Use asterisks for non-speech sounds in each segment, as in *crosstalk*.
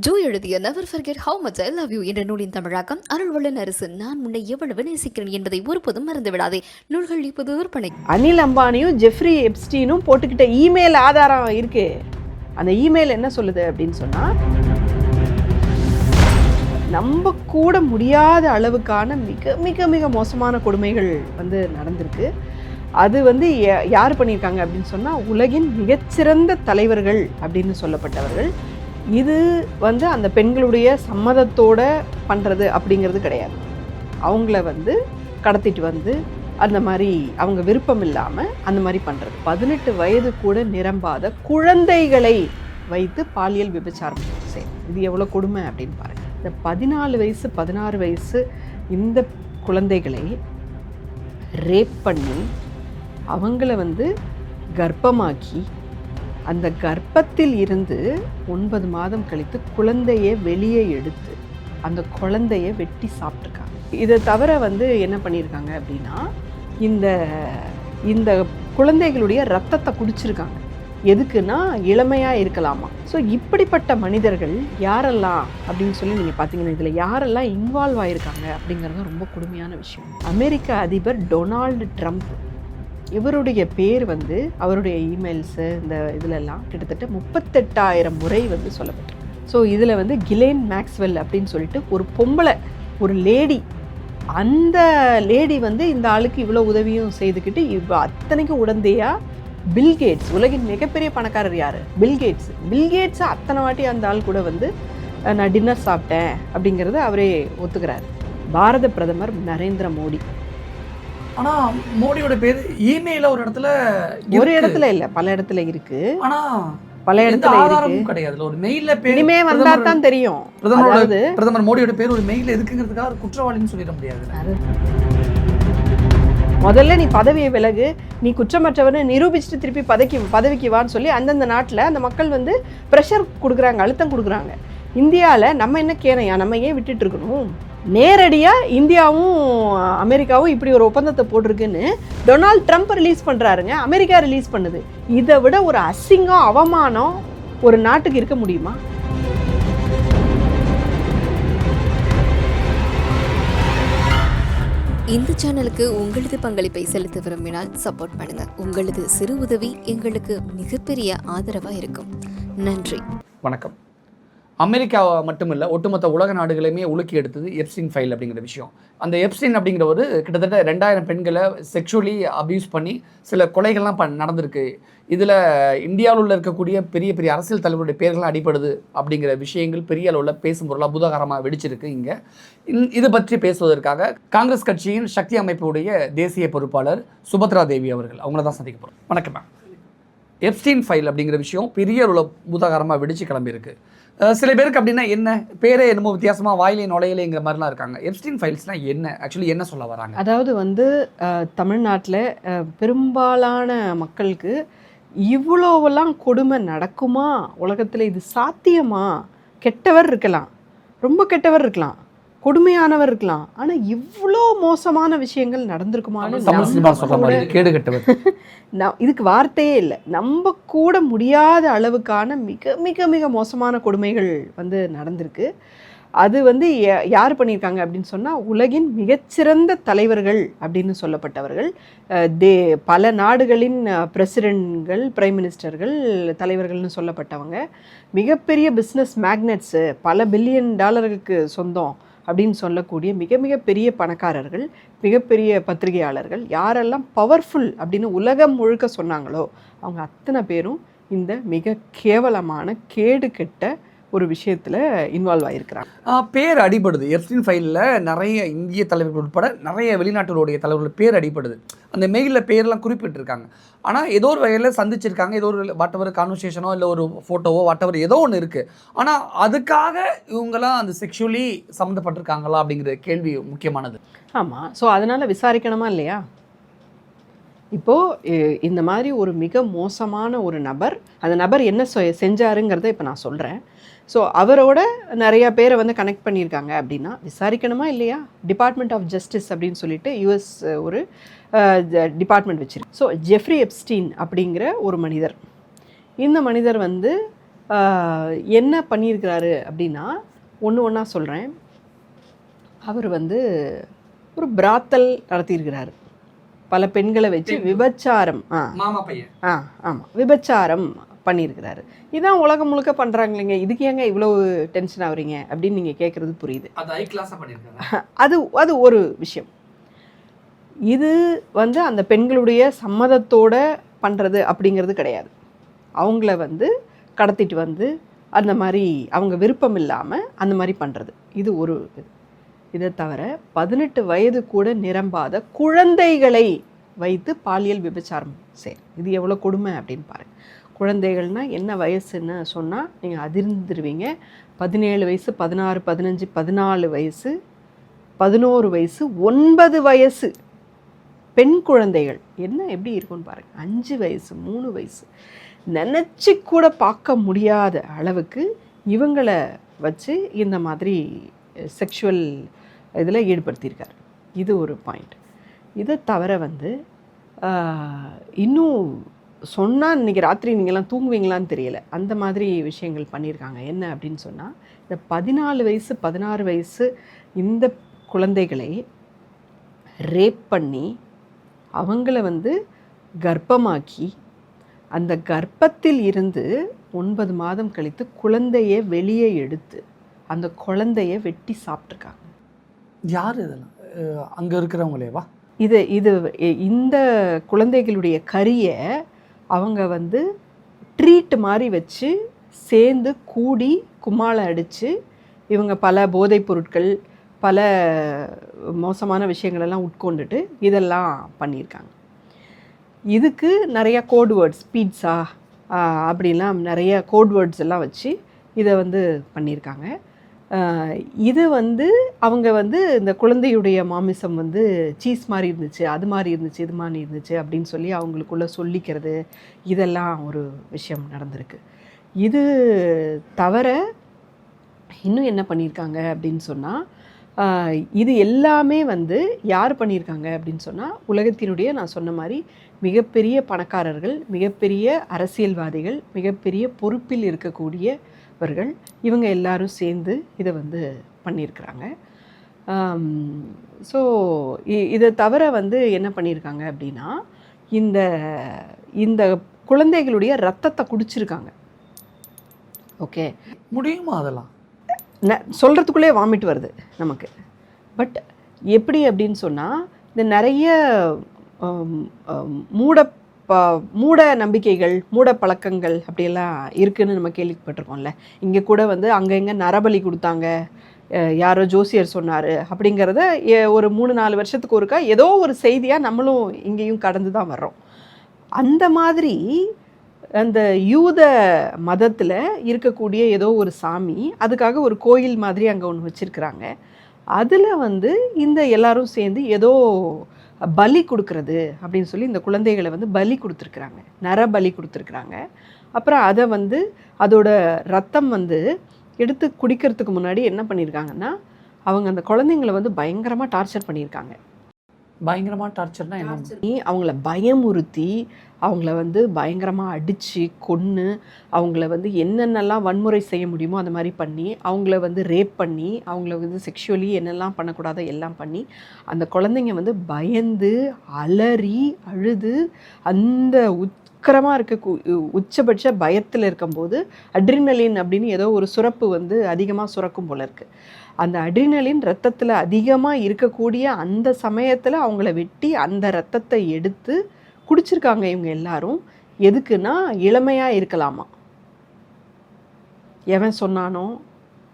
Joe எழுதிய never forget how much I love you என்ற நூலின் தமிழாக்கம். அருள்வள்ளன் அரசு நான் முன்னே எவ்வளவு நேசிக்கிறேன் என்பதை ஒருபோதும் மறந்துவிடாதே நூல்கள் இப்போது விற்பனை. அனில் அம்பானியும் ஜெஃப்ரி எப்ஸ்டீனும் போட்டுக்கிட்ட இமெயில் ஆதாரம் இருக்கு. அந்த இமெயில் என்ன சொல்லுது அப்படின்னு சொன்னா நம்ப கூட முடியாத அளவுக்கான மிக மிக மிக மோசமான கொடுமைகள் வந்து நடந்திருக்கு. அது வந்து யா- யார் பண்ணியிருக்காங்க அப்படின்னு சொன்னால் உலகின் மிகச்சிறந்த தலைவர்கள் அப்படின்னு சொல்லப்பட்டவர்கள். இது வந்து அந்த பெண்களுடைய சம்மதத்தோட பண்ணுறது அப்படிங்கிறது கிடையாது. அவங்கள வந்து கடத்திட்டு வந்து அந்த மாதிரி அவங்க விருப்பம் இல்லாமல் அந்த மாதிரி பண்ணுறது பதினெட்டு வயது கூட நிரம்பாத குழந்தைகளை வைத்து பாலியல் விபச்சாரம் செய்யும் இது எவ்வளோ கொடுமை அப்படின்னு பாருங்கள் இந்த பதினாலு வயசு பதினாறு வயசு இந்த குழந்தைகளை ரேப் பண்ணி அவங்கள வந்து கர்ப்பமாக்கி அந்த கர்ப்பத்தில் இருந்து ஒன்பது மாதம் கழித்து குழந்தையை வெளியே எடுத்து அந்த குழந்தைய வெட்டி சாப்பிட்ருக்காங்க இதை தவிர வந்து என்ன பண்ணியிருக்காங்க அப்படின்னா இந்த இந்த குழந்தைகளுடைய ரத்தத்தை குடிச்சிருக்காங்க. எதுக்குன்னா இளமையாக இருக்கலாமா. ஸோ இப்படிப்பட்ட மனிதர்கள் யாரெல்லாம் அப்படின்னு சொல்லி நீங்கள் பார்த்தீங்கன்னா இதில் யாரெல்லாம் இன்வால்வ் ஆகியிருக்காங்க அப்படிங்கிறது ரொம்ப கொடுமையான விஷயம். அமெரிக்க அதிபர் டொனால்டு ட்ரம்ப் இவருடைய பேர் வந்து அவருடைய இமெயில்ஸு இந்த இதிலெல்லாம் கிட்டத்தட்ட முப்பத்தெட்டாயிரம் முறை வந்து சொல்லப்பட்டிருக்கு ஸோ இதில் வந்து கிலேன் மேக்ஸ்வெல் அப்படின்னு சொல்லிட்டு ஒரு பொம்பளை ஒரு லேடி. அந்த லேடி வந்து இந்த ஆளுக்கு இவ்வளோ உதவியும் செய்துக்கிட்டு இவ் அத்தனைக்கும் உடந்தையா? பில்கேட்ஸ் உலகின் மிகப்பெரிய பணக்காரர் யார்? பில்கேட்ஸ் பில்கேட்ஸ் அத்தனை வாட்டி அந்த ஆள் கூட வந்து நான் டின்னர் சாப்பிட்டேன் அப்படிங்கிறத அவரே ஒத்துக்கிறார். பாரத பிரதமர் நரேந்திர மோடி. ஆனா மோடியோட பேர் இமெயில ஒரு இடத்துல ஒரு. இடத்துல இல்ல பல இடத்துல இருக்கு. ஆனா பல இடத்துல ஆதாரமும் கிடையாது ஒரு மெயில்ல பேர் இனிமே வந்தா தான் தெரியும். பிரதமரோட பிரதமர் மோடியோட பேர் ஒரு மெயில் எதுக்குங்கிறதுக்காக ஒரு குற்றவாளின்னு சொல்லிட முடியாது. முதல்ல நீ பதவியை விலகு நீ குற்றமற்றவனை நிரூபிச்சுட்டு திருப்பி பதவிக்கு பதவிக்கு வான்னு சொல்லி அந்தந்த நாட்டில் அந்த மக்கள் வந்து ப்ரெஷர் கொடுக்குறாங்க அழுத்தம் கொடுக்குறாங்க. இந்தியாவில் நம்ம என்ன கேனையா? நம்ம ஏன் விட்டுட்டு இருக்கணும்? நேரடியாக இந்தியாவும் அமெரிக்காவும் இப்படி ஒரு ஒப்பந்தத்தை போட்டிருக்குன்னு டொனால்ட் ட்ரம்ப் ரிலீஸ் பண்ணுறாருங்க அமெரிக்கா ரிலீஸ் பண்ணுது. இதை விட ஒரு அசிங்கம் அவமானம் ஒரு நாட்டுக்கு இருக்க முடியுமா? இந்த சேனலுக்கு உங்களது பங்களிப்பை செலுத்த விரும்பினால் சப்போர்ட் பண்ணுங்க. உங்களது சிறு உதவி எங்களுக்கு மிகப்பெரிய ஆதரவா இருக்கும். நன்றி. வணக்கம். அமெரிக்கா மட்டுமில்ல ஒட்டுமொத்த உலக நாடுகளையுமே உலுக்கி எடுத்தது எப்சின் ஃபைல் அப்படிங்கிற விஷயம். அந்த எப்சின் அப்படிங்கிறவர் கிட்டத்தட்ட ரெண்டாயிரம் பெண்களை செக்ஷுவலி அப்யூஸ் பண்ணி சில கொலைகள்லாம் ப நடந்திருக்கு. இதில் இந்தியாவில் உள்ள இருக்கக்கூடிய பெரிய பெரிய அரசியல் தலைவருடைய பேர்களாக அடிப்படுது அப்படிங்கிற விஷயங்கள் பெரிய அளவில் பேசும் பொருளாக பூதாகரமாக வெடிச்சிருக்கு இங்கே. இது பற்றி பேசுவதற்காக காங்கிரஸ் கட்சியின் சக்தி அமைப்புடைய தேசிய பொறுப்பாளர் சுபத்ரா தேவி அவர்கள். அவங்கள தான் சந்திக்க போகிறோம் வணக்கம் மேம் எப்ஸ்டீன் ஃபைல் அப்படிங்கிற விஷயம் பெரிய அளவில் புதாகரமாக வெடிச்சு கிளம்பியிருக்கு. சில பேருக்கு அப்படின்னா என்ன? பேரே என்னமோ வித்தியாசமாக வாயிலே நுழையலைங்கிற மாதிரிலாம் இருக்காங்க. எப்ஸ்டீன் ஃபைல்ஸ்னால் என்ன? ஆக்சுவலி என்ன சொல்ல வராங்க? அதாவது வந்து தமிழ்நாட்டில் பெரும்பாலான மக்களுக்கு இவ்வளோவெல்லாம் கொடுமை நடக்குமா? உலகத்தில் இது சாத்தியமா? கெட்டவர் இருக்கலாம். ரொம்ப கெட்டவர் இருக்கலாம். கொடுமையானவர் இருக்கலாம். ஆனால் இவ்வளோ மோசமான விஷயங்கள் நடந்திருக்குமான்னு நம்ம கேடு கட்டவர். *laughs* நான் இதுக்கு வார்த்தையே இல்லை. நம்ப கூட முடியாத அளவுக்கான மிக மிக மிக மோசமான கொடுமைகள் வந்து நடந்திருக்கு. அது வந்து யார் பண்ணியிருக்காங்க அப்படின்னு சொன்னால் உலகின் மிகச்சிறந்த தலைவர்கள் அப்படின்னு சொல்லப்பட்டவர்கள். தே பல நாடுகளின் பிரசிடென்ட்கள் பிரைம் மினிஸ்டர்கள் தலைவர்கள்னு சொல்லப்பட்டவங்க. மிகப்பெரிய பிஸ்னஸ் மேக்னெட்ஸு பல பில்லியன் டாலருக்கு சொந்தம். அப்படின்னு சொல்லக்கூடிய மிக மிக பெரிய பணக்காரர்கள் மிகப்பெரிய பத்திரிகையாளர்கள் யாரெல்லாம் பவர்ஃபுல் அப்படின்னு உலகம் முழுக்க சொன்னாங்களோ அவங்க அத்தனை பேரும் இந்த மிக கேவலமான கேடு கெட்ட ஒரு விஷயத்தில் இன்வால்வ் ஆகிருக்கிறாங்க ஆஹ் பேர் அடிபடுது. எப்ஸ்டீன் ஃபைலில் நிறைய இந்திய தலைவர்கள் உட்பட நிறைய வெளிநாட்டுடைய தலைவர்கள் பேர் அடிபடுது. அந்த மெயிலில் பேர்லாம் குறிப்பிட்டிருக்காங்க. ஆனால் ஏதோ ஒரு வகையில் சந்திச்சிருக்காங்க. ஏதோ ஒரு வாட்டவர் கான்வர்சேஷனோ இல்லை ஒரு ஃபோட்டோவோ வாட்டவர் ஏதோ ஒன்று இருக்குது ஆனால் அதுக்காக இவங்கெல்லாம் அந்த செக்ஷுவலி சம்மந்தப்பட்டிருக்காங்களா அப்படிங்கிற கேள்வி முக்கியமானது. ஆமாம் ஸோ அதனால் விசாரிக்கணுமா இல்லையா? இப்போது இந்த மாதிரி ஒரு மிக மோசமான ஒரு நபர் அந்த நபர் என்ன செஞ்சாருங்கிறத இப்போ நான் சொல்கிறேன் ஸோ அவரோட நிறைய பேரை வந்து கனெக்ட் பண்ணியிருக்காங்க அப்படின்னா விசாரிக்கணுமா இல்லையா? டிபார்ட்மெண்ட் ஆஃப் ஜஸ்டிஸ் அப்படின்னு சொல்லிட்டு யூஎஸ் ஒரு டிபார்ட்மெண்ட் வச்சிருக்கு. ஸோ ஜெஃப்ரி எப்ஸ்டீன் அப்படிங்கிற ஒரு மனிதர். இந்த மனிதர் வந்து என்ன பண்ணியிருக்கிறாரு அப்படின்னா ஒன்று ஒன்றா சொல்கிறேன் அவர் வந்து ஒரு பிராத்தல் நடத்தியிருக்கிறாரு. பல பெண்களை வச்சு விபச்சாரம். ஆ. ஆ ஆமாம் விபச்சாரம். பண்ணியிருக்கிறாரு. இதான் உலகம் முழுக்க பண்ணுறாங்களேங்க இதுக்கு ஏங்க இவ்வளோ டென்ஷன் ஆகுறீங்க? அப்படின்னு நீங்கள் கேட்குறது புரியுது. அது அது ஒரு விஷயம். இது வந்து அந்த பெண்களுடைய சம்மதத்தோட பண்ணுறது அப்படிங்கிறது கிடையாது. அவங்கள வந்து கடத்திட்டு வந்து அந்த மாதிரி அவங்க விருப்பம் இல்லாமல் அந்த மாதிரி பண்ணுறது இது ஒரு இது. இதை தவிர பதினெட்டு வயது கூட நிரம்பாத குழந்தைகளை வைத்து பாலியல் விபச்சாரம் செய்யும் இது எவ்வளோ கொடுமை அப்படின்னு பாருங்க. குழந்தைகள்னா என்ன வயசுன்னு சொன்னால் நீங்கள் அதிர்ந்துருவீங்க. பதினேழு வயசு பதினாறு பதினஞ்சு பதினாலு வயசு பதினோரு வயசு ஒன்பது வயசு பெண் குழந்தைகள். என்ன எப்படி இருக்கும்னு பாருங்க. அஞ்சு வயசு மூணு வயசு. நினச்சி கூட பார்க்க முடியாத அளவுக்கு இவங்களை வச்சு இந்த மாதிரி செக்ஷுவல் இதில் ஈடுபடுத்தியிருக்காரு. இது ஒரு பாயிண்ட் இதை தவிர வந்து இன்னும் சொன்னால் இன்றைக்கி ராத்திரி நீங்கள்லாம் தூங்குவீங்களான்னு தெரியல. அந்த மாதிரி விஷயங்கள் பண்ணியிருக்காங்க. என்ன அப்படின்னு சொன்னால் இந்த பதினாலு வயசு பதினாறு வயசு இந்த குழந்தைகளை ரேப் பண்ணி அவங்கள வந்து கர்ப்பமாக்கி அந்த கர்ப்பத்தில் இருந்து ஒன்பது மாதம் கழித்து குழந்தையை வெளியே எடுத்து அந்த குழந்தைய வெட்டி சாப்பிட்ருக்காங்க யார் இதெல்லாம்? அங்க இருக்கிறவங்களேவா? இது இது இந்த குழந்தைகளுடைய கறியை அவங்க வந்து ட்ரீட் மாதிரி வச்சு சேர்ந்து கூடி கும்மாளம் அடித்து இவங்க பல போதைப் பொருட்கள் பல மோசமான விஷயங்களெல்லாம் உட்கொண்டுட்டு இதெல்லாம் பண்ணியிருக்காங்க. இதுக்கு நிறையா கோட் வேர்ட்ஸ் பீட்சா அப்படிலாம் நிறைய கோட் வேர்ட்ஸ் எல்லாம் வச்சு இதை வந்து பண்ணியிருக்காங்க. இது வந்து அவங்க வந்து இந்த குழந்தையுடைய மாமிசம் வந்து சீஸ் மாதிரி இருந்துச்சு அது மாதிரி இருந்துச்சு இது மாதிரி இருந்துச்சு அப்படின்னு சொல்லி அவங்களுக்குள்ளே சொல்லிக்கிறது இதெல்லாம் ஒரு விஷயம் நடந்திருக்கு. இது தவிர இன்னும் என்ன பண்ணியிருக்காங்க அப்படின்னு சொன்னால் இது எல்லாமே வந்து யார் பண்ணியிருக்காங்க அப்படின்னு சொன்னால் உலகத்தினுடைய நான் சொன்ன மாதிரி மிகப்பெரிய பணக்காரர்கள் மிகப்பெரிய அரசியல்வாதிகள் மிகப்பெரிய பொறுப்பில் இருக்கக்கூடிய இருக்கக்கூடியவர்கள் இவங்க எல்லாரும் சேர்ந்து இதை வந்து பண்ணியிருக்கிறாங்க. ஸோ இதை தவிர வந்து என்ன பண்ணியிருக்காங்க அப்படின்னா இந்த இந்த குழந்தைகளுடைய ரத்தத்தை குடிச்சிருக்காங்க. ஓகே? முடியுமா அதெல்லாம்? ந சொல்கிறதுக்குள்ளே வாமிட் வருது நமக்கு. பட் எப்படி அப்படின்னு சொன்னால் இந்த நிறைய மூட இப்போ மூட நம்பிக்கைகள் மூட பழக்கங்கள் அப்படியெல்லாம் இருக்குதுன்னு நம்ம கேள்விப்பட்டிருக்கோம்ல. இங்கே கூட வந்து அங்கே இங்கே நரபலி கொடுத்தாங்க. யாரோ ஜோசியர் சொன்னார் அப்படிங்கிறத ஒரு மூணு நாலு வருஷத்துக்கு ஒருக்கா ஏதோ ஒரு செய்தியாக நம்மளும் இங்கேயும் கடந்து தான் வர்றோம். அந்த மாதிரி அந்த யூத மதத்தில் இருக்கக்கூடிய ஏதோ ஒரு சாமி அதுக்காக ஒரு கோயில் மாதிரி அங்கே ஒன்று வச்சுருக்குறாங்க. அதில் வந்து இந்த எல்லாரும் சேர்ந்து ஏதோ பலி கொடுக்கறது அப்படின்னு சொல்லி இந்த குழந்தைகளை வந்து பலி கொடுத்துருக்குறாங்க. நர பலி கொடுத்துருக்குறாங்க. அப்புறம் அதை வந்து அதோட ரத்தம் வந்து எடுத்து குடிக்கிறதுக்கு முன்னாடி என்ன பண்ணியிருக்காங்கன்னா அவங்க அந்த குழந்தைங்களை வந்து பயங்கரமாக டார்ச்சர் பண்ணியிருக்காங்க. பயங்கரமாக டார்ச்சர்னா என்ன? அவங்கள பயமுறுத்தி அவங்கள வந்து பயங்கரமாக அடித்து கொன்று அவங்கள வந்து என்னென்னலாம் வன்முறை செய்ய முடியுமோ அந்த மாதிரி பண்ணி அவங்கள வந்து ரேப் பண்ணி அவங்கள வந்து செக்ஷுவலி என்னெல்லாம் பண்ணக்கூடாதோ எல்லாம் பண்ணி அந்த குழந்தைங்க வந்து பயந்து அலறி அழுது அந்த உக்கிரமாக இருக்க உச்சபட்ச பயத்தில் இருக்கும்போது அட்ரினலின் அப்படின்னு ஏதோ ஒரு சுரப்பு வந்து அதிகமாக சுரக்கும் போல இருக்குது அந்த அட்ரினலின் ரத்தத்தில் அதிகமாக இருக்கக்கூடிய அந்த சமயத்தில் அவங்கள வெட்டி அந்த ரத்தத்தை எடுத்து குடிச்சிருக்காங்க இவங்க எல்லாரும். எதுக்குன்னா இளமையாக இருக்கலாமா? எவன் சொன்னானோ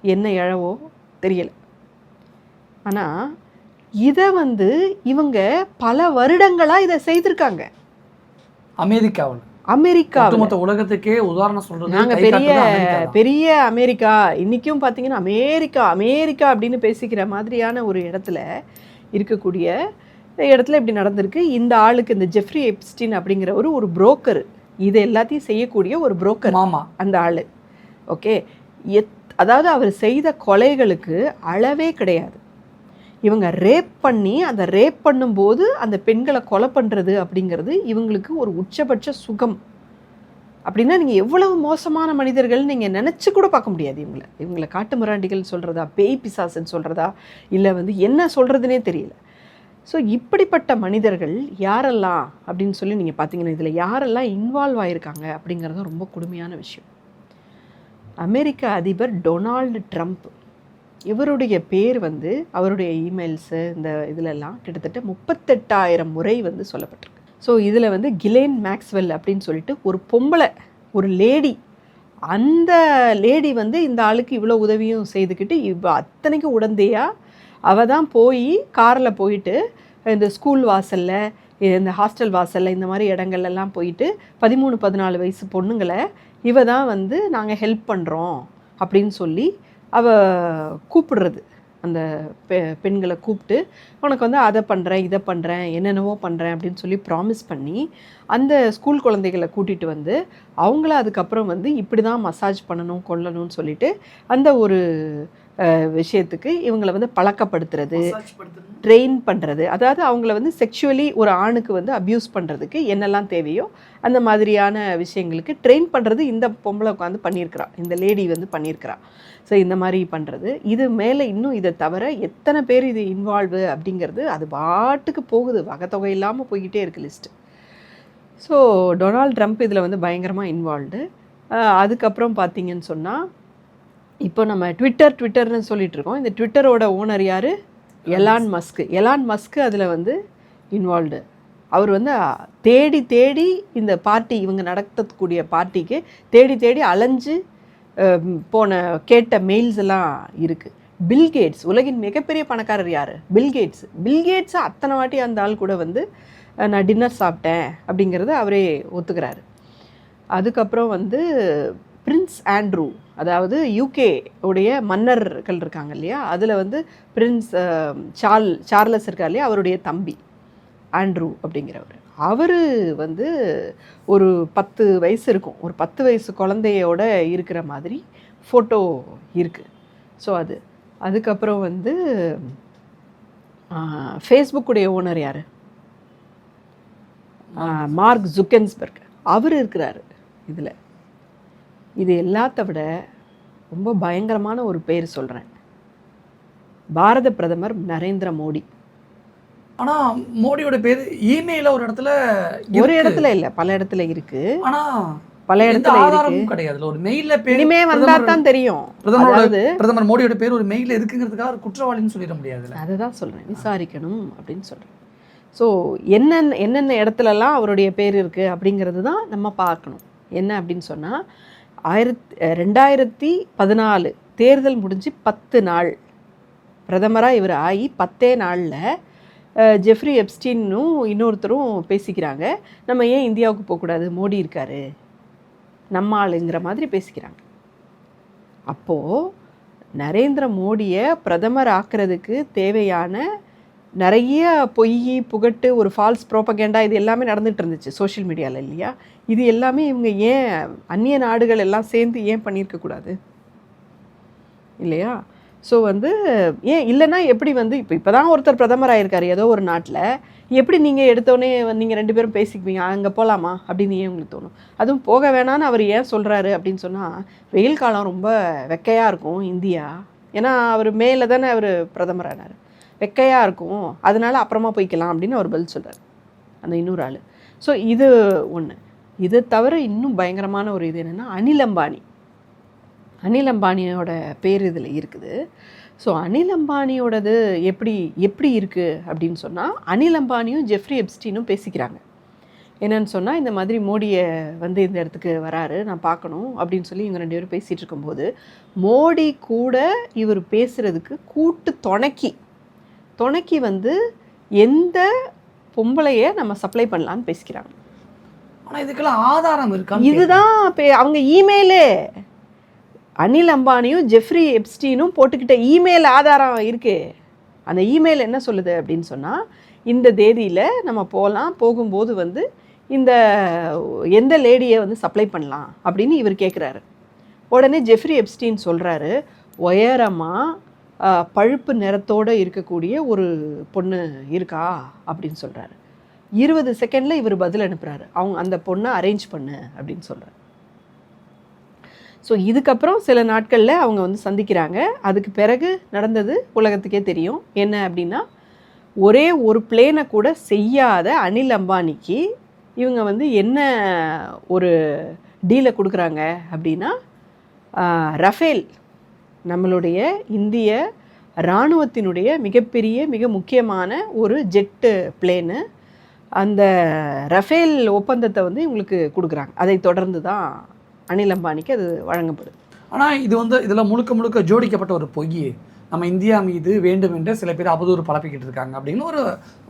என்ன இழவோ தெரியல. ஆனால் இதை வந்து இவங்க பல வருடங்களாக இதை செய்திருக்காங்க. அமெரிக்காவில் அமெரிக்கா ஒட்டுமொத்த உலகத்துக்கே உதாரணம் சொல்றது நாங்க பெரிய. பெரிய அமெரிக்கா இன்னைக்கும் பார்த்தீங்கன்னா அமெரிக்கா அமெரிக்கா அப்படின்னு பேசிக்கிற மாதிரியான ஒரு இடத்துல இருக்கக்கூடிய இடத்துல இப்படி நடந்திருக்கு. இந்த ஆளுக்கு இந்த ஜெஃப்ரி எப்ஸ்டின் அப்படிங்கிறவர் ஒரு புரோக்கர் இது எல்லாத்தையும் செய்யக்கூடிய ஒரு புரோக்கர் மாமா அந்த ஆள். ஓகே எத் அதாவது அவர் செய்த கொலைகளுக்கு அளவே கிடையாது. இவங்க ரேப் பண்ணி அந்த ரேப் பண்ணும்போது அந்த பெண்களை கொலை பண்ணுறது அப்படிங்கிறது இவங்களுக்கு ஒரு உச்சபட்ச சுகம். அப்படின்னா நீங்கள் எவ்வளவு மோசமான மனிதர்கள் நீங்கள் நினச்சி கூட பார்க்க முடியாது இவங்களை. இவங்களை காட்டு மிராண்டிகள் சொல்கிறதா பேய் பிசாசுன்னு சொல்கிறதா இல்லை வந்து என்ன சொல்கிறதுனே தெரியல. ஸோ இப்படிப்பட்ட மனிதர்கள் யாரெல்லாம் அப்படின்னு சொல்லி நீங்கள் பார்த்தீங்கன்னா இதில் யாரெல்லாம் இன்வால்வ் ஆகியிருக்காங்க அப்படிங்கிறது ரொம்ப கொடுமையான விஷயம். அமெரிக்க அதிபர் டொனால்டு ட்ரம்ப். இவருடைய பேர் வந்து அவருடைய இமெயில்ஸு இந்த இதிலெல்லாம் கிட்டத்தட்ட முப்பத்தெட்டாயிரம் முறை வந்து சொல்லப்பட்டிருக்கு. ஸோ இதில் வந்து கிலேன் மேக்ஸ்வெல் அப்படின்னு சொல்லிட்டு ஒரு பொம்பளை ஒரு லேடி. அந்த லேடி வந்து இந்த ஆளுக்கு இவ்வளோ உதவியும் செய்துக்கிட்டு இவ அத்தனைக்கும் உடந்தையாக அவள் தான் போய் காரில் போயிட்டு இந்த ஸ்கூல் வாசலில் இந்த ஹாஸ்டல் வாசலில் இந்த மாதிரி இடங்கள்லாம் போயிட்டு பதிமூணு பதினாலு வயசு பொண்ணுங்களை இவ தான் வந்து நாங்கள் ஹெல்ப் பண்ணுறோம் அப்படின்னு சொல்லி அவ கூப்பிடுறது. அந்த பெ பெண்களை கூப்பிட்டு உனக்கு வந்து அதை பண்ணுறேன் இதை பண்ணுறேன் என்னென்னவோ பண்ணுறேன் அப்படின்னு சொல்லி ப்ராமிஸ் பண்ணி அந்த ஸ்கூல் குழந்தைகளை கூட்டிகிட்டு வந்து அவங்கள அதுக்கப்புறம் வந்து இப்படி தான் மசாஜ் பண்ணணும் கொள்ளணும்னு சொல்லிட்டு அந்த ஒரு விஷயத்துக்கு இவங்களை வந்து பழக்கப்படுத்துறது ட்ரெயின் பண்ணுறது அதாவது அவங்கள வந்து செக்ஷுவலி ஒரு ஆணுக்கு வந்து அப்யூஸ் பண்ணுறதுக்கு என்னெல்லாம் தேவையோ அந்த மாதிரியான விஷயங்களுக்கு ட்ரெயின் பண்ணுறது இந்த பொம்பளை உட்காந்து பண்ணியிருக்கிறா. இந்த லேடி வந்து பண்ணியிருக்கிறா. ஸோ இந்த மாதிரி பண்ணுறது இது மேலே இன்னும் இதை தவிர எத்தனை பேர் இது இன்வால்வு அப்படிங்கிறது அது பாட்டுக்கு போகுது. வகைத்தொகை இல்லாமல் போய்கிட்டே இருக்குது லிஸ்ட்டு ஸோ டொனால்ட் ட்ரம்ப் இதில் வந்து பயங்கரமாக இன்வால்வ்டு அதுக்கப்புறம் பார்த்தீங்கன்னு சொன்னால் இப்போ நம்ம ட்விட்டர் ட்விட்டர்னு சொல்லிட்டு இருக்கோம் இந்த ட்விட்டரோட ஓனர் யார்? எலான் மஸ்க்கு எலான் மஸ்க்கு அதில் வந்து இன்வால்வ்டு அவர் வந்து தேடி தேடி இந்த பார்ட்டி இவங்க நடத்தக்கூடிய பார்ட்டிக்கு தேடி தேடி அலைஞ்சு போன கேட்ட மெயில்ஸ் எல்லாம் இருக்குது பில்கேட்ஸ் உலகின் மிகப்பெரிய பணக்காரர் யார்? பில்கேட்ஸ் பில்கேட்ஸ் அத்தனை வாட்டி அந்த ஆள் கூட வந்து நான் டின்னர் சாப்பிட்டேன் அப்படிங்கிறத அவரே ஒத்துக்கிறாரு. அதுக்கப்புறம் வந்து பிரின்ஸ் ஆண்ட்ரூ அதாவது யூகே உடைய மன்னர்கள் இருக்காங்க இல்லையா? அதில் வந்து பிரின்ஸ் சார்ல் சார்லஸ் இருக்கார் இல்லையா? அவருடைய தம்பி ஆண்ட்ரூ அப்படிங்கிறவர். அவர் வந்து ஒரு பத்து வயசு இருக்கும். ஒரு பத்து வயசு குழந்தையோட இருக்கிற மாதிரி ஃபோட்டோ இருக்குது ஸோ அது. அதுக்கப்புறம் வந்து ஃபேஸ்புக்குடைய ஓனர் யார்? மார்க் ஜுக்கன்ஸ்பர்க். அவர் இருக்கிறாரு இதில். இது எல்லாத்த விட ரொம்ப பயங்கரமான ஒரு பேர் சொல்கிறேன் பாரத பிரதமர் நரேந்திர மோடி. ஆனா மோடியோட பேர் இமெயில ஒரு இடத்துல ஒரு. இடத்துல இல்லை பல இடத்துல இருக்கு. ஆனா பல இடத்துல ஆதாரமும் கிடையாது ஒரு மெயில்ல பேர் இனிமே வந்தா தான் தெரியும். பிரதமரோட பிரதமர் மோடியோட பேர் ஒரு மெயில்ல இருக்குங்கிறதுக்காக குற்றவாளின்னு சொல்லிட முடியாதுல்ல அதை தான் சொல்கிறேன் விசாரிக்கணும் அப்படின்னு சொல்கிறேன் ஸோ என்னென்ன என்னென்ன இடத்துலலாம் அவருடைய பேர் இருக்குது அப்படிங்கிறது தான் நம்ம பார்க்கணும். என்ன அப்படின்னு சொன்னால் ஆயிரத்தி ரெண்டாயிரத்தி பதினாலு தேர்தல் முடிஞ்சு பத்து நாள். பிரதமராக இவர் ஆகி பத்தே நாளில் ஜெஃப்ரி எப்ஸ்டீனும் இன்னொருத்தரும் பேசிக்கிறாங்க. நம்ம ஏன் இந்தியாவுக்கு போகக்கூடாது மோடி இருக்கார். நம்ம ஆளுங்கிற மாதிரி பேசிக்கிறாங்க. அப்போது நரேந்திர மோடியை பிரதமர் ஆக்குறதுக்கு தேவையான நிறைய பொய் புகட்டு ஒரு ஃபால்ஸ் ப்ரோபகேண்டா இது எல்லாமே நடந்துட்டு இருந்துச்சு சோஷியல் மீடியாவில் இல்லையா? இது எல்லாமே இவங்க ஏன் அந்நிய நாடுகள் எல்லாம் சேர்ந்து ஏன் பண்ணியிருக்க கூடாது? இல்லையா? ஸோ வந்து ஏன் இல்லைன்னா எப்படி வந்து இப்போ இப்போ தான் ஒருத்தர் பிரதமர் ஆயிருக்காரு ஏதோ ஒரு நாட்டில். எப்படி நீங்கள் எடுத்தோடனே நீங்கள் ரெண்டு பேரும் பேசிக்குவீங்க? அங்கே போகலாமா அப்படின்னு ஏன் உங்களுக்கு தோணும்? அதுவும் போக வேணான்னு அவர் ஏன் சொல்கிறாரு அப்படின்னு சொன்னால் வெயில் காலம் ரொம்ப வெக்கையாக இருக்கும் இந்தியா. ஏன்னா அவர் மேலே தானே அவர் பிரதமர் ஆனார். வெக்கையாக இருக்கும். அதனால அப்புறமா போய்க்கலாம் அப்படின்னு அவர் பதில் சொல்கிறார் அந்த இன்னொரு ஆள். ஸோ இது ஒன்று இதை தவிர இன்னும் பயங்கரமான ஒரு இது என்னென்னா அனில் அம்பானி அனில் அம்பானியோட பேர் இதில் இருக்குது. ஸோ அனில் அம்பானியோடது எப்படி எப்படி இருக்குது அப்படின்னு சொன்னால் அனில் அம்பானியும் ஜெஃப்ரி எப்ஸ்டீனும் பேசிக்கிறாங்க. என்னன்னு சொன்னால் இந்த மாதிரி மோடியை வந்து இந்த இடத்துக்கு வராரு நான் பார்க்கணும் அப்படின்னு சொல்லி இவங்க ரெண்டு பேரும் பேசிகிட்டு இருக்கும்போது மோடி கூட இவர் பேசுகிறதுக்கு கூட்டு துணைக்கி துணைக்கி வந்து எந்த பொம்பளையை நம்ம சப்ளை பண்ணலான்னு பேசிக்கிறாங்க. ஆனா இதுக்கெல்லாம் ஆதாரம் இருக்கா இதுதான் அவங்க இமெயிலே அனில் அம்பானியும் ஜெஃப்ரி எப்ஸ்டீனும் போட்டுக்கிட்ட இமெயில் ஆதாரம் இருக்கு. அந்த இமெயில் என்ன சொல்லுது அப்படின்னு சொன்னால் இந்த தேதியில் நம்ம போகலாம் போகும்போது வந்து இந்த எந்த லேடியை வந்து சப்ளை பண்ணலாம் அப்படின்னு இவர் கேட்குறாரு உடனே ஜெஃப்ரி எப்ஸ்டீன் சொல்கிறாரு உயரமாக பழுப்பு நிறத்தோடு இருக்கக்கூடிய ஒரு பொண்ணு இருக்கா அப்படின்னு சொல்கிறாரு இருபது செகண்டில் இவர் பதில் அனுப்புகிறாரு அவங்க அந்த பொண்ணை அரேஞ்ச் பண்ணு அப்படின்னு சொல்கிறார் ஸோ இதுக்கப்புறம் சில நாட்களில் அவங்க வந்து சந்திக்கிறாங்க. அதுக்கு பிறகு நடந்தது உலகத்துக்கே தெரியும். என்ன அப்படின்னா ஒரே ஒரு பிளேனை கூட செய்யாத அனில் அம்பானிக்கு இவங்க வந்து என்ன ஒரு டீலை கொடுக்குறாங்க அப்படின்னா ரஃபேல் நம்மளுடைய இந்திய இராணுவத்தினுடைய மிகப்பெரிய மிக முக்கியமான ஒரு ஜெட்டு பிளேனு அந்த ரஃபேல் ஒப்பந்தத்தை வந்து இவங்களுக்கு கொடுக்குறாங்க. அதை தொடர்ந்து தான் அனில் அம்பானிக்கு அது வழங்கப்படுது. ஆனால் இது வந்து இதில் முழுக்க முழுக்க ஜோடிக்கப்பட்ட ஒரு பொய். நம்ம இந்தியா மீது வேண்டும் என்று சில பேர் அவதூறு பரப்பிக்கிட்டு இருக்காங்க அப்படின்னு ஒரு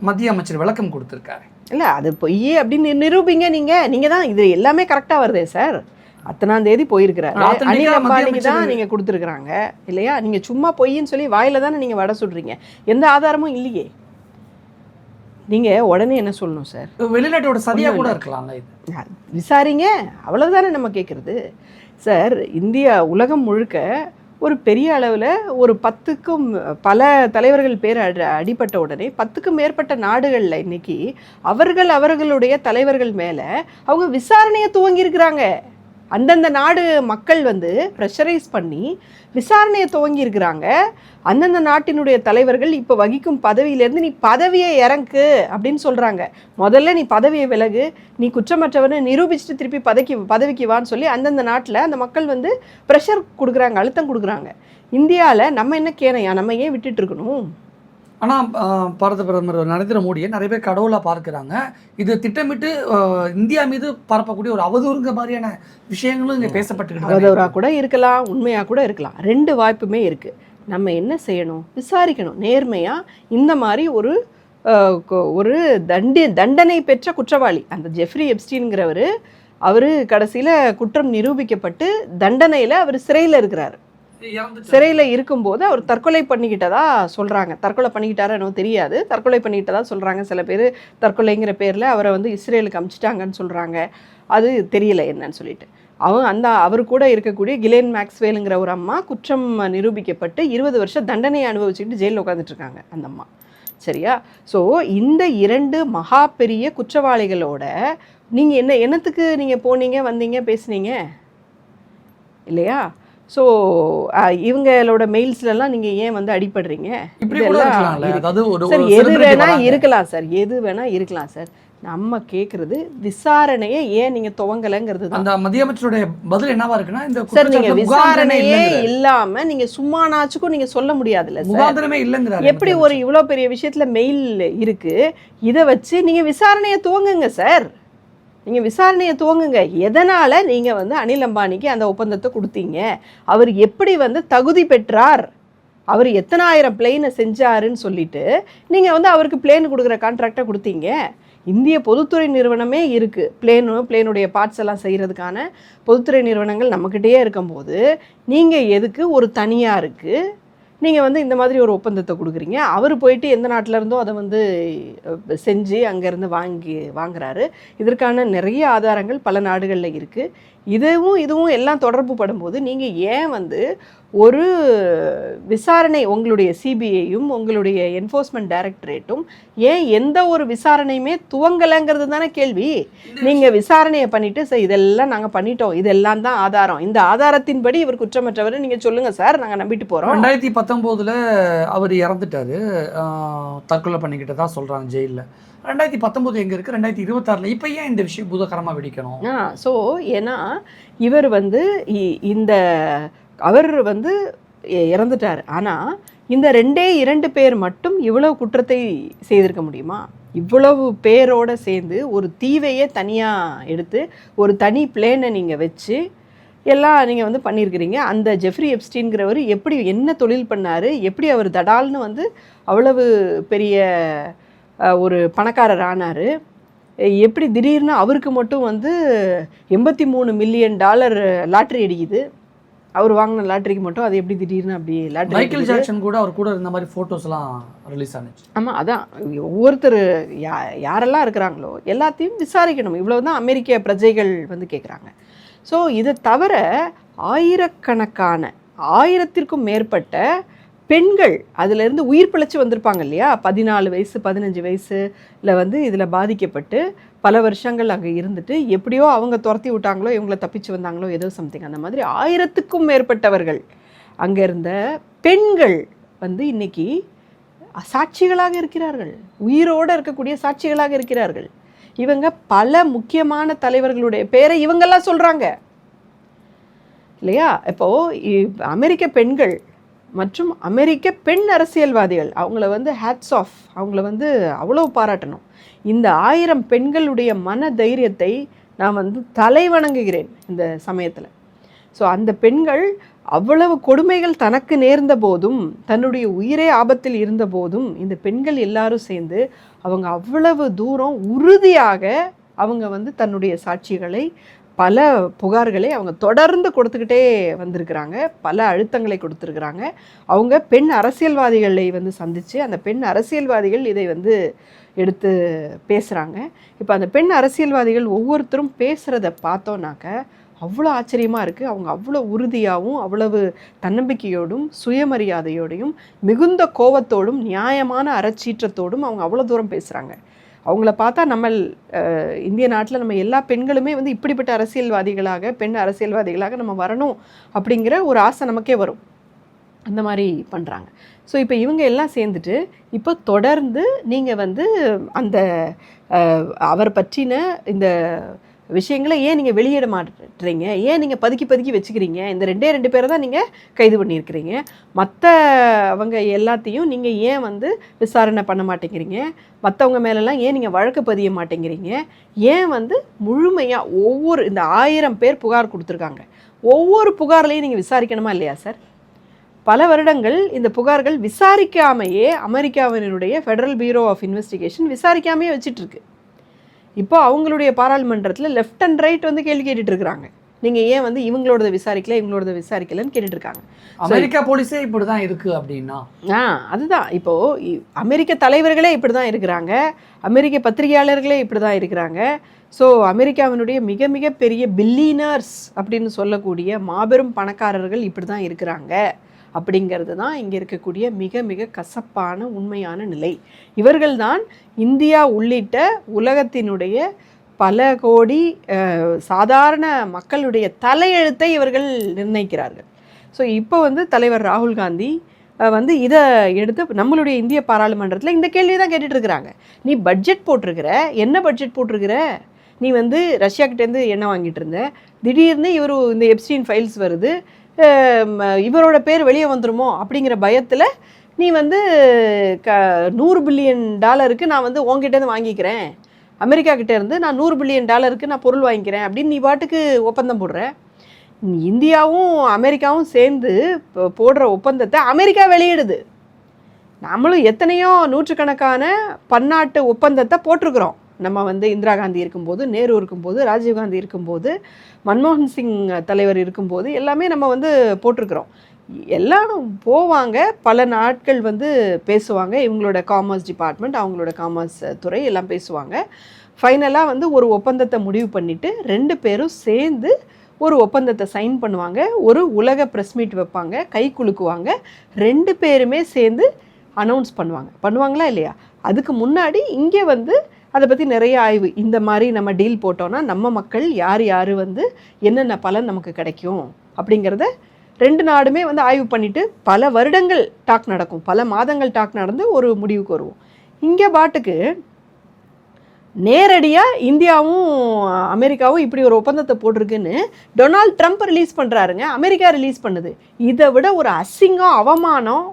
மத்திய அமைச்சர் விளக்கம் கொடுத்துருக்காரு. இல்லை அது பொய் அப்படின்னு நிரூபிங்க நீங்கள் நீங்கள் தான் இது எல்லாமே கரெக்டாக வருதே சார் அத்தனாம் தேதி போயிருக்கிறாரு அனில் அம்பானிக்கு தான் நீங்கள் கொடுத்துருக்குறாங்க இல்லையா? நீங்கள் சும்மா பொய்ன்னு சொல்லி வாயில தானே நீங்கள் வடை சுடுறீங்க. எந்த ஆதாரமும் இல்லையே. நீங்கள் உடனே என்ன சொல்லணும் சார்? வெளிநாட்டோட சதியா ஒண்ணும் கூட இது. விசாரிங்க. அவ்வளவுதானே நம்ம கேட்குறது சார் இந்தியா உலகம் முழுக்க ஒரு பெரிய அளவில் ஒரு பத்துக்கும் பல தலைவர்கள் பேர் அடி அடிபட்ட உடனே பத்துக்கும் மேற்பட்ட நாடுகளில் இன்னைக்கு அவர்கள் அவர்களுடைய தலைவர்கள் மேலே அவங்க விசாரணையை துவங்கியிருக்கிறாங்க. அந்தந்த நாடு மக்கள் வந்து ப்ரெஷரைஸ் பண்ணி விசாரணையை துவங்கியிருக்கிறாங்க அந்தந்த நாட்டினுடைய தலைவர்கள் இப்போ வகிக்கும் பதவியிலேருந்து நீ பதவியை இறங்கு அப்படின்னு சொல்கிறாங்க முதல்ல நீ பதவியை விலகு நீ குற்றமற்றவனை நிரூபிச்சுட்டு திருப்பி பதவிக்கு பதவிக்கு வான்னு சொல்லி அந்தந்த நாட்டில் அந்த மக்கள் வந்து ப்ரெஷர் கொடுக்குறாங்க அழுத்தம் கொடுக்குறாங்க. இந்தியாவில் நம்ம என்ன கேனையா? நம்ம ஏன் விட்டுட்டு இருக்கணும்? ஆனால் பாரத பிரதமர் நரேந்திர மோடியை நிறைய பேர் கடவுளாக பார்க்குறாங்க. இது திட்டமிட்டு இந்தியா மீது பரப்பக்கூடிய ஒரு அவதூறுங்க மாதிரியான விஷயங்களும் இங்கே பேசப்பட்டுக்கிட்டு அவதூறாக கூட இருக்கலாம் உண்மையாக கூட இருக்கலாம். ரெண்டு வாய்ப்புமே இருக்குது நம்ம என்ன செய்யணும்? விசாரிக்கணும். நேர்மையாக இந்த மாதிரி ஒரு கொ- ஒரு தண்டி தண்டனை பெற்ற குற்றவாளி அந்த ஜெஃப்ரி எப்ஸ்டீன்கிறவர் அவர் கடைசியில் குற்றம் நிரூபிக்கப்பட்டு தண்டனையில் அவர் சிறையில் இருக்கிறார். சிறையில் இருக்கும்போது அவர் தற்கொலை பண்ணிக்கிட்டதா சொல்கிறாங்க தற்கொலை பண்ணிக்கிட்டாரோ எனக்கு தெரியாது. தற்கொலை பண்ணிக்கிட்டதா சொல்கிறாங்க சில பேர் தற்கொலைங்கிற பேரில் அவரை வந்து இஸ்ரேலுக்கு அமிச்சிட்டாங்கன்னு சொல்கிறாங்க அது தெரியல என்னன்னு சொல்லிட்டு. அவன் அந்த அவர் கூட இருக்கக்கூடிய கிலேன் மேக்ஸ்வேலுங்கிற ஒரு அம்மா குற்றம் நிரூபிக்கப்பட்டு இருபது வருஷம் தண்டனையை அனுபவிச்சுக்கிட்டு ஜெயிலில் உட்காந்துட்டு இருக்காங்க அந்த அம்மா. சரியா? ஸோ இந்த இரண்டு மகா பெரிய குற்றவாளிகளோட நீங்கள் என்ன என்னத்துக்கு நீங்கள் போனீங்க வந்தீங்க பேசுனீங்க? இல்லையா? ஸோ இவங்களோட மெயில்ஸ்லலாம் நீங்கள் ஏன் வந்து அடிபடுறீங்க? சார் எது celebrity வேணா வராங்க. இருக்கலாம் சார் எது வேணா இருக்கலாம் சார் நம்ம கேட்குறது விசாரணையை ஏன் நீங்கள் துவங்கலைங்கிறது அந்த மத்திய அமைச்சருடைய பதில் என்னவா இருக்குன்னா இந்த சார் நீங்க குற்றச்சாட்டுல முகாந்திரமே விசாரணையே இல்லைங்கிறாரு. இல்லாம நீங்க சும்மானாச்சுக்கும் நீங்க சொல்ல முடியாதுல்ல முகாந்திரமே இல்லைங்கிறாரு எப்படி ஒரு இவ்வளோ பெரிய விஷயத்துல மெயில் இருக்கு? இதை வச்சு நீங்க விசாரணையை துவங்குங்க சார் நீங்கள் விசாரணையை துவங்குங்க. எதனால் நீங்கள் வந்து அனில் அம்பானிக்கு அந்த ஒப்பந்தத்தை கொடுத்தீங்க? அவர் எப்படி வந்து தகுதி பெற்றார்? அவர் எத்தனாயிரம் பிளெயினை செஞ்சாருன்னு சொல்லிட்டு நீங்கள் வந்து அவருக்கு பிளேன் கொடுக்குற கான்ட்ராக்டை கொடுத்தீங்க. இந்திய பொதுத்துறை நிறுவனமே இருக்குது பிளேனு பிளேனுடைய பார்ட்ஸ் எல்லாம் செய்கிறதுக்கான பொதுத்துறை நிறுவனங்கள் நம்மக்கிட்டேயே இருக்கும்போது நீங்கள் எதுக்கு ஒரு தனியாருக்கு நீங்கள் வந்து இந்த மாதிரி ஒரு ஒப்பந்தத்தை கொடுக்குறீங்க. அவர் போயிட்டு எந்த நாட்டில் இருந்தோ அதை வந்து செஞ்சு அங்கேருந்து வாங்கி வாங்குறாரு. இதற்கான நிறைய ஆதாரங்கள் பல நாடுகளில் இருக்குது இதுவும் இதுவும் எல்லாம் தொடர்பு படும்போது நீங்கள் ஏன் வந்து ஒரு விசாரணை உங்களுடைய சிபிஐயும் உங்களுடைய என்ஃபோர்ஸ்மெண்ட் டைரக்டரேட்டும் ஏன் எந்த ஒரு விசாரணையுமே துவங்கலைங்கிறது தானே கேள்வி? நீங்கள் விசாரணையை பண்ணிட்டு சார் இதெல்லாம் நாங்கள் பண்ணிட்டோம். இதெல்லாம் தான் ஆதாரம். இந்த ஆதாரத்தின்படி இவர் குற்றமற்றவர் நீங்கள் சொல்லுங்கள் சார். நாங்கள் நம்பிட்டு போகிறோம் ரெண்டாயிரத்தி பத்தொம்போதில் அவர் இறந்துட்டார். தற்கொலை பண்ணிக்கிட்டு தான் சொல்கிறாங்க ஜெயிலில். ரெண்டாயிரத்தி பத்தொம்போது எங்கே இருக்குது ரெண்டாயிரத்தி இருபத்தாறுல. இப்போ ஏன் இந்த விஷயம் பூதகரமாக வெடிக்கணும்? ஆ ஸோ ஏன்னா இவர் வந்து இ- இந்த அவர் வந்து இறந்துட்டார். ஆனால் இந்த ரெண்டே இரண்டு பேர் மட்டும் இவ்வளவு குற்றத்தை செய்திருக்க முடியுமா? இவ்வளவு பேரோட சேர்ந்து ஒரு தீவையே தனியாக எடுத்து ஒரு தனி பிளேனை நீங்கள் வச்சு எல்லாம் நீங்கள் வந்து பண்ணியிருக்கிறீங்க அந்த ஜெஃப்ரி எப்ஸ்டீன்கிறவர் எப்படி என்ன தொழில் பண்ணார்? எப்படி அவர் தடால்னு வந்து அவ்வளவு பெரிய ஒரு பணக்காரர் ஆனார். எப்படி திடீர்னு அவருக்கு மட்டும் வந்து எண்பத்தி மூணு மில்லியன் டாலர் லாட்ரி அடிக்குது. அவர் வாங்கின லாட்ரிக்கு மட்டும் அது எப்படி திடீர்னு அப்படி லாட்ரி மைக்கேல் ஜாக்சன் கூட அவர் கூட இருந்த மாதிரி போட்டோஸ் எல்லாம் ரிலீஸ் ஆனிச்சு. ஆமாம் அதான். ஒவ்வொருத்தர் யா யாரெல்லாம் இருக்கிறாங்களோ எல்லாத்தையும் விசாரிக்கணும். இவ்வளவு தான் அமெரிக்க பிரஜைகள் வந்து கேட்குறாங்க ஸோ இதை தவிர ஆயிரக்கணக்கான ஆயிரத்திற்கும் மேற்பட்ட பெண்கள் அதிலிருந்து உயிர் பிழைச்சி வந்திருப்பாங்க இல்லையா? பதினாலு வயசு பதினஞ்சு வயசுல வந்து இதில் பாதிக்கப்பட்டு பல வருஷங்கள் அங்கே இருந்துட்டு எப்படியோ அவங்க துரத்தி விட்டாங்களோ இவங்கள தப்பிச்சு வந்தாங்களோ ஏதோ சம்திங் அந்த மாதிரி ஆயிரத்துக்கும் மேற்பட்டவர்கள் அங்கே இருந்த பெண்கள் வந்து இன்னைக்கு சாட்சிகளாக இருக்கிறார்கள். உயிரோடு இருக்கக்கூடிய சாட்சிகளாக இருக்கிறார்கள். இவங்க பல முக்கியமான தலைவர்களுடைய பேரை இவங்கெல்லாம் சொல்கிறாங்க இல்லையா? இப்போது இ- அமெரிக்க பெண்கள் மற்றும் அமெரிக்க பெண் அரசியல்வாதிகள் அவங்கள வந்து ஹேட்ஸ் ஆஃப் அவங்கள வந்து அவ்வளோ பாராட்டணும். இந்த ஆயிரம் பெண்களுடைய மன தைரியத்தை நான் வந்து தலை வணங்குகிறேன் இந்த சமயத்தில். ஸோ அந்த பெண்கள் அவ்வளவு கொடுமைகள் தனக்கு நேர்ந்த போதும் தன்னுடைய உயிரே ஆபத்தில் இருந்த போதும் இந்த பெண்கள் எல்லாரும் சேர்ந்து அவங்க அவ்வளவு தூரம் உறுதியாக அவங்க வந்து தன்னுடைய சாட்சிகளை பல புகார்களை அவங்க தொடர்ந்து கொடுத்துக்கிட்டே வந்திருக்கிறாங்க. பல அழுத்தங்களை கொடுத்துருக்குறாங்க. அவங்க பெண் அரசியல்வாதிகளை வந்து சந்தித்து அந்த பெண் அரசியல்வாதிகள் இதை வந்து எடுத்து பேசுகிறாங்க இப்போ அந்த பெண் அரசியல்வாதிகள் ஒவ்வொருத்தரும் பேசுகிறத பார்த்தோன்னாக்க அவ்வளோ ஆச்சரியமாக இருக்குது அவங்க அவ்வளோ உறுதியாகவும் அவ்வளவு தன்னம்பிக்கையோடும் சுயமரியாதையோடையும் மிகுந்த கோவத்தோடும் நியாயமான அறச்சீற்றத்தோடும் அவங்க அவ்வளோ தூரம் பேசுகிறாங்க அவங்கள பார்த்தா நம்ம இந்திய நாட்டில் நம்ம எல்லா பெண்களுமே வந்து இப்படிப்பட்ட அரசியல்வாதிகளாக பெண் அரசியல்வாதிகளாக நம்ம வரணும் அப்படிங்கிற ஒரு ஆசை நமக்கே வரும். அந்த மாதிரி பண்ணுறாங்க ஸோ இப்போ இவங்க எல்லாம் சேர்ந்துட்டு இப்போ தொடர்ந்து நீங்கள் வந்து அந்த அவர் பற்றின இந்த விஷயங்களை ஏன் நீங்கள் வெளியிட மாட்டுறீங்க? ஏன் நீங்கள் பதுக்கி பதுக்கி வச்சுக்கிறீங்க? இந்த ரெண்டே ரெண்டு பேரை தான் நீங்கள் கைது பண்ணியிருக்கிறீங்க. மற்ற அவங்க எல்லாத்தையும் நீங்கள் ஏன் வந்து விசாரணை பண்ண மாட்டேங்கிறீங்க? மற்றவங்க மேலெல்லாம் ஏன் நீங்கள் வழக்கு பதிய மாட்டேங்கிறீங்க? ஏன் வந்து முழுமையாக ஒவ்வொரு இந்த ஆயிரம் பேர் புகார் கொடுத்துருக்காங்க. ஒவ்வொரு புகார்லையும் நீங்கள் விசாரிக்கணுமா இல்லையா சார்? பல வருடங்கள் இந்த புகார்கள் விசாரிக்காமையே அமெரிக்காவினுடைய ஃபெடரல் பியூரோ ஆஃப் இன்வெஸ்டிகேஷன் விசாரிக்காமையே வச்சுட்டுருக்கு இப்போ அவங்களுடைய பாராளுமன்றத்தில் லெஃப்ட் அண்ட் ரைட் வந்து கேள்வி கேட்டுட்டு இருக்கிறாங்க நீங்கள் ஏன் வந்து இவங்களோடத விசாரிக்கல இவங்களோடத விசாரிக்கலன்னு கேட்டுட்டு இருக்காங்க அமெரிக்கா போலீஸே இப்படிதான் இருக்கு அப்படின்னா? ஆ அதுதான். இப்போ அமெரிக்க தலைவர்களே இப்படி தான் இருக்கிறாங்க. அமெரிக்க பத்திரிகையாளர்களே இப்படி தான் இருக்கிறாங்க. ஸோ அமெரிக்காவினுடைய மிக மிக பெரிய பில்லியனர்ஸ் அப்படின்னு சொல்லக்கூடிய மாபெரும் பணக்காரர்கள் இப்படி தான் இருக்கிறாங்க. அப்படிங்கிறது தான் இங்கே இருக்கக்கூடிய மிக மிக கசப்பான உண்மையான நிலை. இவர்கள்தான் இந்தியா உள்ளிட்ட உலகத்தினுடைய பல கோடி சாதாரண மக்களுடைய தலையெழுத்தை இவர்கள் நிர்ணயிக்கிறார்கள். ஸோ இப்போ வந்து தலைவர் ராகுல் காந்தி வந்து இதை எடுத்து நம்மளுடைய இந்திய பாராளுமன்றத்தில் இந்த கேள்வி தான் கேட்டுட்ருக்குறாங்க நீ பட்ஜெட் போட்டிருக்கிற? என்ன பட்ஜெட் போட்டிருக்கிற? நீ வந்து ரஷ்யா கிட்டேருந்து எண்ணெய் வாங்கிட்டு இருந்த. திடீர்னு இவர் இந்த எப்ஸ்டீன் ஃபைல்ஸ் வருது. இவரோட பேர் வெளியே வந்துருமோ அப்படிங்கிற பயத்தில் நீ வந்து க நூறு பில்லியன் டாலருக்கு நான் வந்து உங்ககிட்டேருந்து வாங்கிக்கிறேன். அமெரிக்கா கிட்டேருந்து நான் நூறு பில்லியன் டாலருக்கு நான் பொருள் வாங்கிக்கிறேன் அப்படின்னு நீ பாட்டுக்கு ஒப்பந்தம் போடுற. இந்தியாவும் அமெரிக்காவும் சேர்ந்து போடுற ஒப்பந்தத்தை அமெரிக்கா வெளியிடுது. நம்மளும் எத்தனையோ நூற்றுக்கணக்கான பன்னாட்டு ஒப்பந்தத்தை போட்டிருக்கிறோம். நம்ம வந்து இந்திரா காந்தி இருக்கும்போது நேரு இருக்கும்போது ராஜீவ் காந்தி இருக்கும்போது மன்மோகன் சிங் தலைவர் இருக்கும்போது எல்லாமே நம்ம வந்து போட்டிருக்கிறோம். எல்லாரும் போவாங்க. பல நாட்கள் வந்து பேசுவாங்க. இவங்களோட காமர்ஸ் டிபார்ட்மெண்ட் அவங்களோட காமர்ஸ் துறை எல்லாம் பேசுவாங்க. ஃபைனலாக வந்து ஒரு ஒப்பந்தத்தை முடிவு பண்ணிவிட்டு ரெண்டு பேரும் சேர்ந்து ஒரு ஒப்பந்தத்தை சைன் பண்ணுவாங்க. ஒரு உலக ப்ரெஸ் மீட் வைப்பாங்க. கை குலுக்குவாங்க. ரெண்டு பேருமே சேர்ந்து அனௌன்ஸ் பண்ணுவாங்க. பண்ணுவாங்களா இல்லையா? அதுக்கு முன்னாடி இங்கே வந்து அதை பற்றி நிறைய ஆய்வு. இந்த மாதிரி நம்ம டீல் போட்டோன்னா நம்ம மக்கள் யார் யார் வந்து என்னென்ன பலன் நமக்கு கிடைக்கும் அப்படிங்கிறத ரெண்டு நாடுமே வந்து ஆய்வு பண்ணிவிட்டு பல வருடங்கள் டாக் நடக்கும். பல மாதங்கள் டாக் நடந்து ஒரு முடிவுக்கு வருவோம். இங்கே பாட்டுக்கு நேரடியாக இந்தியாவும் அமெரிக்காவும் இப்படி ஒரு ஒப்பந்தத்தை போட்டிருக்குன்னு டொனால்ட் ட்ரம்ப் ரிலீஸ் பண்ணுறாருங்க அமெரிக்கா ரிலீஸ் பண்ணுது. இதை விட ஒரு அசிங்கம் அவமானம்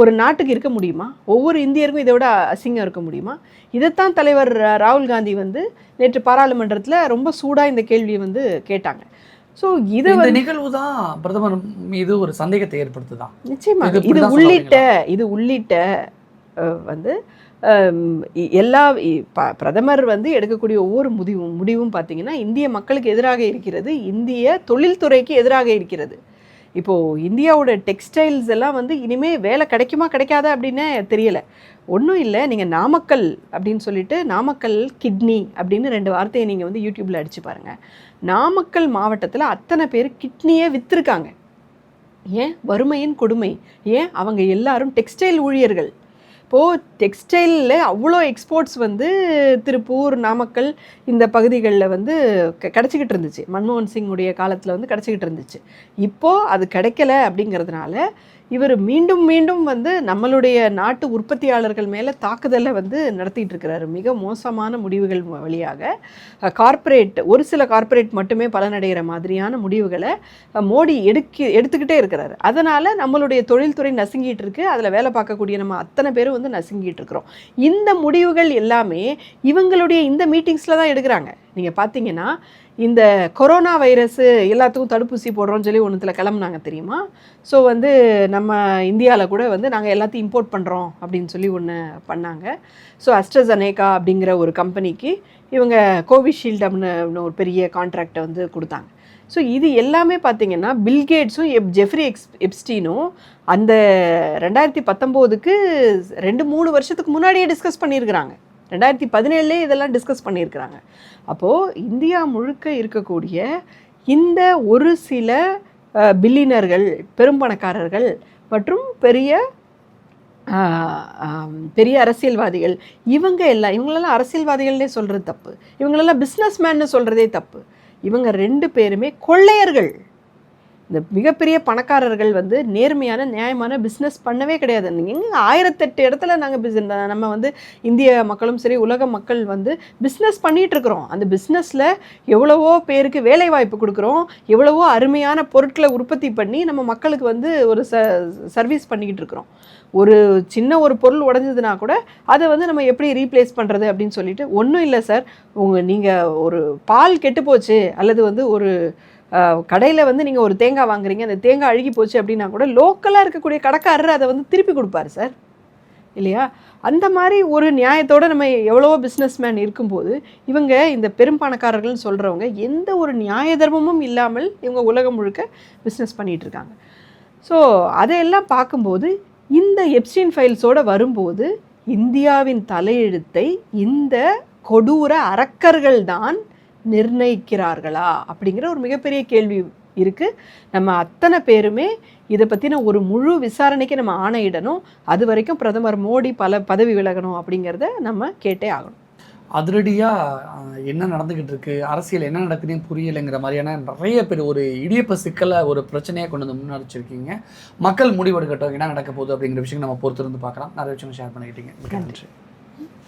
ஒரு நாட்டுக்கு இருக்க முடியுமா? ஒவ்வொரு இந்தியருக்கும் இதை விட அசிங்கம் இருக்க முடியுமா? இதைத்தான் தலைவர் ராகுல் காந்தி வந்து நேற்று பாராளுமன்றத்தில் ரொம்ப சூடாக இந்த கேள்வியை வந்து கேட்டாங்க. ஸோ இதை இந்த நிகழ்வு தான் பிரதமர் மீது ஒரு சந்தேகத்தை ஏற்படுத்துதான் நிச்சயமாக. இது உள்ளிட்ட இது உள்ளிட்ட வந்து எல்லா பிரதமர் வந்து எடுக்கக்கூடிய ஒவ்வொரு முடிவும் முடிவும் பார்த்தீங்கன்னா இந்திய மக்களுக்கு எதிராக இருக்கிறது இந்திய தொழில்துறைக்கு எதிராக இருக்கிறது. இப்போது இந்தியாவோட டெக்ஸ்டைல்ஸ் எல்லாம் வந்து இனிமேல் வேலை கிடைக்குமா கிடைக்காதா அப்படின்னு தெரியலை. ஒன்றும் இல்லை நீங்கள் நாமக்கல் அப்படின்னு சொல்லிட்டு நாமக்கல் கிட்னி அப்படின்னு ரெண்டு வார்த்தையை நீங்கள் வந்து யூடியூப்பில் அடிச்சு பாருங்கள் நாமக்கல் மாவட்டத்தில் அத்தனை பேர் கிட்னியே விற்றுருக்காங்க ஏன்? வறுமையின் கொடுமை. ஏன்? அவங்க எல்லாரும் டெக்ஸ்டைல் ஊழியர்கள். இப்போது டெக்ஸ்டைலில் அவ்வளோ எக்ஸ்போர்ட்ஸ் வந்து திருப்பூர் நாமக்கல் இந்த பகுதிகளில் வந்து க- கிடச்சிக்கிட்டு இருந்துச்சு. மன்மோகன் சிங்குடைய காலத்தில் வந்து கிடச்சிக்கிட்டு இருந்துச்சு. இப்போது அது கிடைக்கல அப்படிங்கிறதுனால இவர் மீண்டும் மீண்டும் வந்து நம்மளுடைய நாட்டு உற்பத்தியாளர்கள் மேலே தாக்குதலை வந்து நடத்திட்டு இருக்கிறாரு. மிக மோசமான முடிவுகள் வழியாக. கார்ப்பரேட் ஒரு சில கார்ப்பரேட் மட்டுமே பலனடைகிற மாதிரியான முடிவுகளை மோடி எடுக்க எடுத்துக்கிட்டே இருக்கிறாரு. அதனால் நம்மளுடைய தொழில்துறை நசுங்கிட்டு இருக்கு. அதில் வேலை பார்க்கக்கூடிய நம்ம அத்தனை பேரும் வந்து நசுங்கிட்டு இருக்கிறோம். இந்த முடிவுகள் எல்லாமே இவங்களுடைய இந்த மீட்டிங்ஸில் தான் எடுக்கிறாங்க. நீங்கள் பார்த்தீங்கன்னா இந்த கொரோனா வைரஸ் எல்லாத்துக்கும் தடுப்பூசி போடுறோம்னு சொல்லி ஒன்றுத்தில் கிளம்புனாங்க தெரியுமா? ஸோ வந்து நம்ம இந்தியாவில் கூட வந்து நாங்கள் எல்லாத்தையும் இம்போர்ட் பண்ணுறோம் அப்படின்னு சொல்லி ஒன்று பண்ணாங்க. ஸோ அஸ்ட்ரசனேகா அப்படிங்கிற ஒரு கம்பெனிக்கு இவங்க கோவிஷீல்டு அப்படின்னு ஒரு பெரிய கான்ட்ராக்டை வந்து கொடுத்தாங்க. ஸோ இது எல்லாமே பார்த்தீங்கன்னா பில்கேட்ஸும் எப் ஜெஃப்ரி எக்ஸ் எப்ஸ்டீனும் அந்த ரெண்டாயிரத்தி பத்தொம்போதுக்கு ரெண்டு மூணு வருஷத்துக்கு முன்னாடியே டிஸ்கஸ் பண்ணியிருக்கிறாங்க. ரெண்டாயிரத்தி பதினேழுலே இதெல்லாம் டிஸ்கஸ் பண்ணியிருக்கிறாங்க. அப்போது இந்தியா முழுக்க இருக்கக்கூடிய இந்த ஒரு சில பில்லினர்கள் பெரும்பணக்காரர்கள் மற்றும் பெரிய பெரிய அரசியல்வாதிகள் இவங்க எல்லாம் இவங்களெல்லாம் அரசியல்வாதிகள்னே சொல்கிறது தப்பு. இவங்களெல்லாம் பிஸ்னஸ் மேன்னு சொல்கிறதே தப்பு. இவங்க ரெண்டு பேருமே கொள்ளையர்கள். இந்த மிகப்பெரிய பணக்காரர்கள் வந்து நேர்மையான நியாயமான பிஸ்னஸ் பண்ணவே கிடையாது. எங்கே ஆயிரத்தெட்டு இடத்துல நாங்கள் பிஸ் நம்ம வந்து இந்திய மக்களும் சரி உலக மக்கள் வந்து பிஸ்னஸ் பண்ணிகிட்ருக்குறோம் இருக்கிறோம். அந்த பிஸ்னஸில் எவ்வளவோ பேருக்கு வேலை வாய்ப்பு கொடுக்குறோம். எவ்வளவோ அருமையான பொருட்களை உற்பத்தி பண்ணி நம்ம மக்களுக்கு வந்து ஒரு ச சர்வீஸ் பண்ணிக்கிட்டு இருக்கிறோம். ஒரு சின்ன ஒரு பொருள் உடஞ்சதுன்னா கூட அதை வந்து நம்ம எப்படி ரீப்ளேஸ் பண்ணுறது அப்படின்னு சொல்லிட்டு ஒன்றும் இல்லை சார். உங்கள் நீங்கள் ஒரு பால் கெட்டு போச்சு அல்லது வந்து ஒரு கடையில் வந்து நீங்கள் ஒரு தேங்காய் வாங்குறீங்க அந்த தேங்காய் அழுகி போச்சு அப்படின்னா கூட லோக்கலாக இருக்கக்கூடிய கடைக்காரர் அதை வந்து திருப்பி கொடுப்பாரு சார். இல்லையா? அந்த மாதிரி ஒரு நியாயத்தோடு நம்ம எவ்வளவோ பிஸ்னஸ்மேன் இருக்கும்போது இவங்க இந்த பெரும்பணக்காரர்கள்னு சொல்கிறவங்க எந்த ஒரு நியாய தர்மமும் இல்லாமல் இவங்க உலகம் முழுக்க பிஸ்னஸ் பண்ணிகிட்டு இருக்காங்க. ஸோ அதையெல்லாம் பார்க்கும்போது இந்த எப்ஸ்டின் ஃபைல்ஸோடு வரும்போது இந்தியாவின் தலையெழுத்தை இந்த கொடூர அரக்கர்கள் தான் நிர்ணயிக்கிறார்களா அப்படிங்கிற ஒரு மிகப்பெரிய கேள்வி இருக்குது நம்ம அத்தனை பேருமே இதை பற்றின ஒரு முழு விசாரணைக்கு நம்ம ஆணையிடணும். அது வரைக்கும் பிரதமர் மோடி பல பதவி விலகணும் அப்படிங்கிறத நம்ம கேட்டே ஆகணும். அதிரடியாக என்ன நடந்துக்கிட்டு இருக்கு? அரசியல் என்ன நடக்குதுன்னு புரியலைங்கிற மாதிரியான நிறைய பேர் ஒரு இடியப்ப சிக்கலை ஒரு பிரச்சனையாக கொண்டு வந்து முன்னெடுச்சிருக்கீங்க. மக்கள் முடிவெடுக்கட்டும் என்ன நடக்க போகுது அப்படிங்கிற விஷயம் நம்ம பொறுத்திருந்து பார்க்கலாம். நிறைய விஷயம் ஷேர் பண்ணிக்கிட்டீங்க. நன்றி.